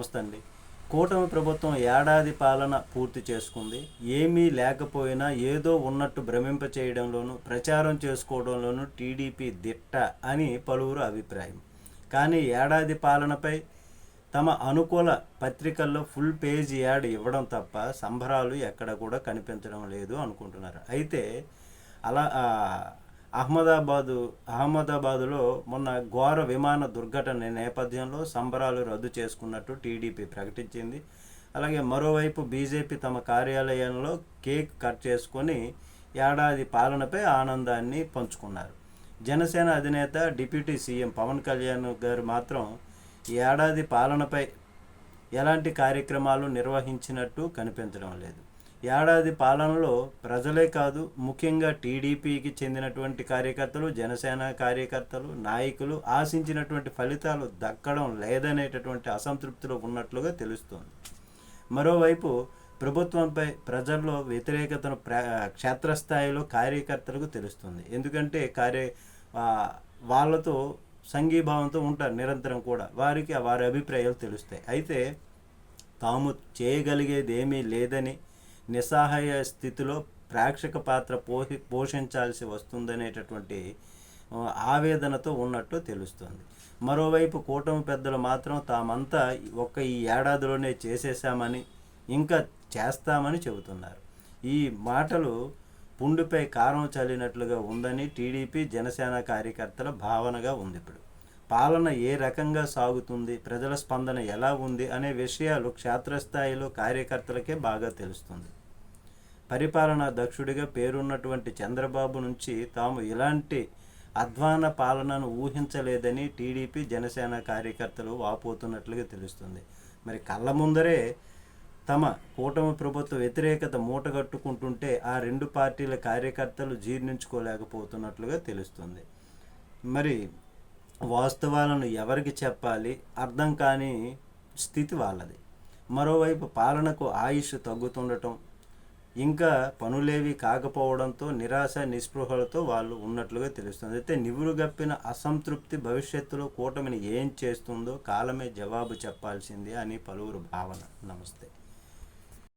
నమస్తే అండి కూటమి ప్రభుత్వం ఏడాది పాలన పూర్తి చేసుకుంది. ఏమీ లేకపోయినా ఏదో ఉన్నట్టు భ్రమింప చేయడంలోనూ ప్రచారం చేసుకోవడంలోనూ టీడీపీ దిట్ట అని పలువురు అభిప్రాయం. కానీ ఏడాది పాలనపై తమ అనుకూల పత్రికల్లో ఫుల్ పేజ్ యాడ్ ఇవ్వడం తప్ప సంబరాలు ఎక్కడ కూడా కనిపించడం లేదు అనుకుంటున్నారు. అయితే అలా అహ్మదాబాదు అహ్మదాబాదులో మొన్న ఘోర విమాన దుర్ఘటన నేపథ్యంలో సంబరాలు రద్దు చేసుకున్నట్టు టీడీపీ ప్రకటించింది. అలాగే మరోవైపు బీజేపీ తమ కార్యాలయంలో కేక్ కట్ చేసుకొని ఏడాది పాలనపై ఆనందాన్ని పంచుకున్నారు. జనసేన అధినేత డిప్యూటీ సీఎం పవన్ కళ్యాణ్ గారు మాత్రం ఏడాది పాలనపై ఎలాంటి కార్యక్రమాలు నిర్వహించినట్టు కనిపించడం లేదు. ఏడాది పాలనలో ప్రజలే కాదు ముఖ్యంగా టీడీపీకి చెందినటువంటి కార్యకర్తలు జనసేన కార్యకర్తలు నాయకులు ఆశించినటువంటి ఫలితాలు దక్కడం లేదనేటటువంటి అసంతృప్తిలో ఉన్నట్లుగా తెలుస్తోంది. మరోవైపు ప్రభుత్వంపై ప్రజల్లో వ్యతిరేకతను ప్ర క్షేత్రస్థాయిలో కార్యకర్తలకు తెలుస్తుంది. ఎందుకంటే కార్య వాళ్ళతో సంఘీభావంతో ఉంటారు నిరంతరం కూడా. వారికి వారి అభిప్రాయాలు తెలుస్తాయి. అయితే తాము చేయగలిగేది ఏమీ లేదని నిస్సహాయ స్థితిలో ప్రేక్షక పాత్ర పోషి పోషించాల్సి వస్తుందనేటటువంటి ఆవేదనతో ఉన్నట్టు తెలుస్తుంది. మరోవైపు కూటమి పెద్దలు మాత్రం తామంతా ఒక్క ఈ ఏడాదిలోనే చేసేసామని ఇంకా చేస్తామని చెబుతున్నారు. ఈ మాటలు పుండుపై కారం చల్లినట్లుగా ఉందని టీడీపీ జనసేన కార్యకర్తల భావనగా ఉంది ఇప్పుడు. పాలన ఏ రకంగా సాగుతుంది ప్రజల స్పందన ఎలా ఉంది అనే విషయాలు క్షేత్రస్థాయిలో కార్యకర్తలకే బాగా తెలుస్తుంది. పరిపాలనా దక్షుడిగా పేరున్నటువంటి చంద్రబాబు నుంచి తాము ఇలాంటి అధ్వాన పాలనను ఊహించలేదని టీడీపీ జనసేన కార్యకర్తలు వాపోతున్నట్లుగా తెలుస్తుంది. మరి కళ్ళ ముందరే తమ కూటమి ప్రభుత్వ వ్యతిరేకత మూటగట్టుకుంటుంటే ఆ రెండు పార్టీల కార్యకర్తలు జీర్ణించుకోలేకపోతున్నట్లుగా తెలుస్తుంది. మరి వాస్తవాలను ఎవరికి చెప్పాలి అర్థం కాని స్థితి వాళ్ళది. మరోవైపు పాలనకు ఆయుష్ తగ్గుతుండటం ఇంకా పనులేవి కాకపోవడంతో నిరాశ నిస్పృహలతో వాళ్ళు ఉన్నట్లుగా తెలుస్తుంది. అయితే నివురుగప్పిన అసంతృప్తి భవిష్యత్తులో కూటమిని ఏం చేస్తుందో కాలమే జవాబు చెప్పాల్సిందే అని పలువురు భావన. నమస్తే.